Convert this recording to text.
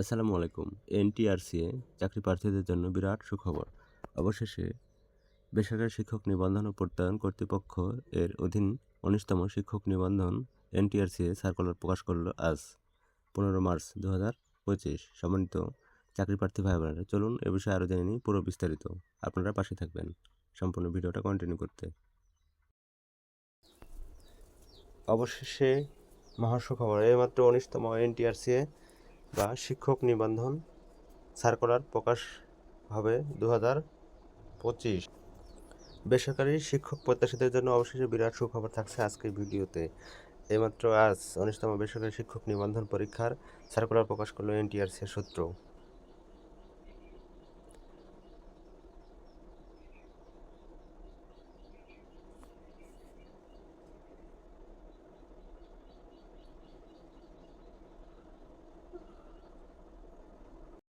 আসসালামু আলাইকুম। এনটিআরসিএ চাকরি প্রার্থীদের জন্য বিরাট সুখবর। অবশেষে বেসরকারি শিক্ষক নিবন্ধন ও প্রত্যয়ন কর্তৃপক্ষ এর অধীন উনিশতম শিক্ষক নিবন্ধন এনটিআরসিএ সার্কুলার প্রকাশ করল আজ, পনেরো মার্চ দু হাজার পঁচিশ। সম্মানিত চাকরি প্রার্থী ভাই বোনেরা চলুন এ বিষয়ে আরও জেনে নিই পুরো বিস্তারিত। আপনারা পাশে থাকবেন সম্পূর্ণ ভিডিওটা কন্টিনিউ করতে। অবশেষে মহাসুখবর এইমাত্র উনিশতম এনটিআরসিএ বা শিক্ষক নিবন্ধন সার্কুলার প্রকাশ হবে দু হাজার পঁচিশ। বেসরকারি শিক্ষক প্রত্যাশীদের জন্য অবশেষে বিরাট সুখবর থাকছে আজকের ভিডিওতে। এইমাত্র আজ উনিশতম বেসরকারি শিক্ষক নিবন্ধন পরীক্ষার সার্কুলার প্রকাশ করল এনটিআরসির সূত্র।